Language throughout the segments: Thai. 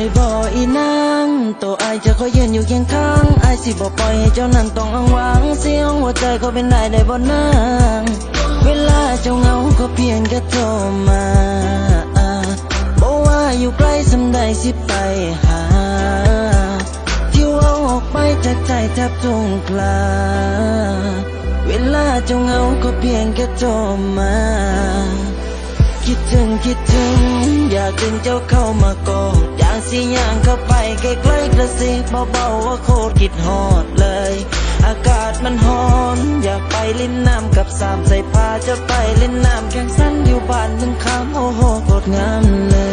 อยบ่อีนางตัวอจะคอยยืนอยู่เคียงข้างไอสิบ่ปล่อยให้เจ้านั้นต้องอ้างว้างเสียงหัวใจเขาเป็นได้ได้บ่นางเวลาเจ้าเหงาก็เพียงแค่โทรมาบอกว่าอยู่ใกล้สำใดสิไปหาที่ว่าออกไปจากใจแทบทงกลาเวลาเจ้าเหงาก็เพียงแค่โทรมาคิดถึงคิดถึง อยากดึงเจ้าเข้ามากอดอยาก สิย่างเข้าไปใกล้ๆกระซิบเบาๆว่าโคตรคิดฮอดเลย อากาศมันฮ้อน อยากไปเล่นน้ำกับสามใส่ผ้าจะไปเล่นน้ำแข่งสั้นอยู่บ้านมึงคำโอ้โหโคตรงามเลย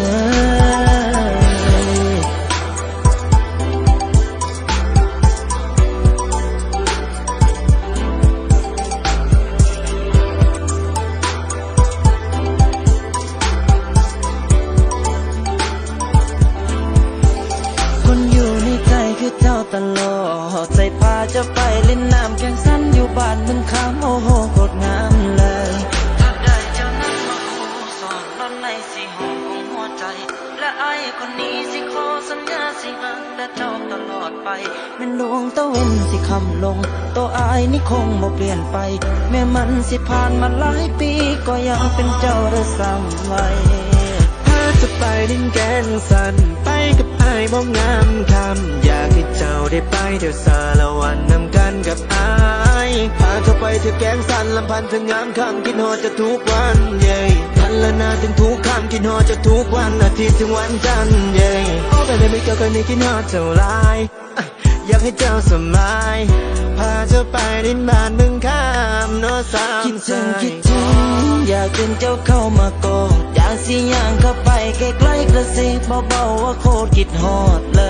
ใจคือเจ้าตลอดใส่ผ้าจะไปเล่นน้ำแข่งสั้นอยู่บ้านมึงคำโอ้โหโคตรงามเลยถ้าได้เจ้านั้นมาคู่สอนนอนในสีห้องของหัวใจ และไอ้คนนี้สิขอสัญญาสิหักและเจ้าตลอดไปแม่นดวงตะเวนสิคำลงตัวอายนี่คงบ่เปลี่ยนไป แม้มันสิผ่านมาหลายปีก็ยังเป็นเจ้าเด้อซ้ำไว้พาจะไปดินแกนสันไปกับไอ้ายบ่งามคำอยากให้เจ้าได้ไปเที่ยวสารวันนำกันกับอายพาเธอไปเที่ยวแกงสันลำพันธ์ถึงงามคำคิดฮอจะทุกวันเย้พันละนาถึงทุกคำคิดฮอจะทุกวันอาทิตย์ถึงวันจันทร์เย้โอ้แต่ไม่เกี่ยวกันนี่คิดฮอเท่าไรอะอยากให้เจ้าสมายพาเธอไปดินบ้านมึงข้ามโนสามคิดถึงคิดถึงอยากเป็นเจ้าเข้ามากอด สิย่างเข้าไปใกล้ๆกระซิบเบาๆว่าโคตรคิดฮอดเลย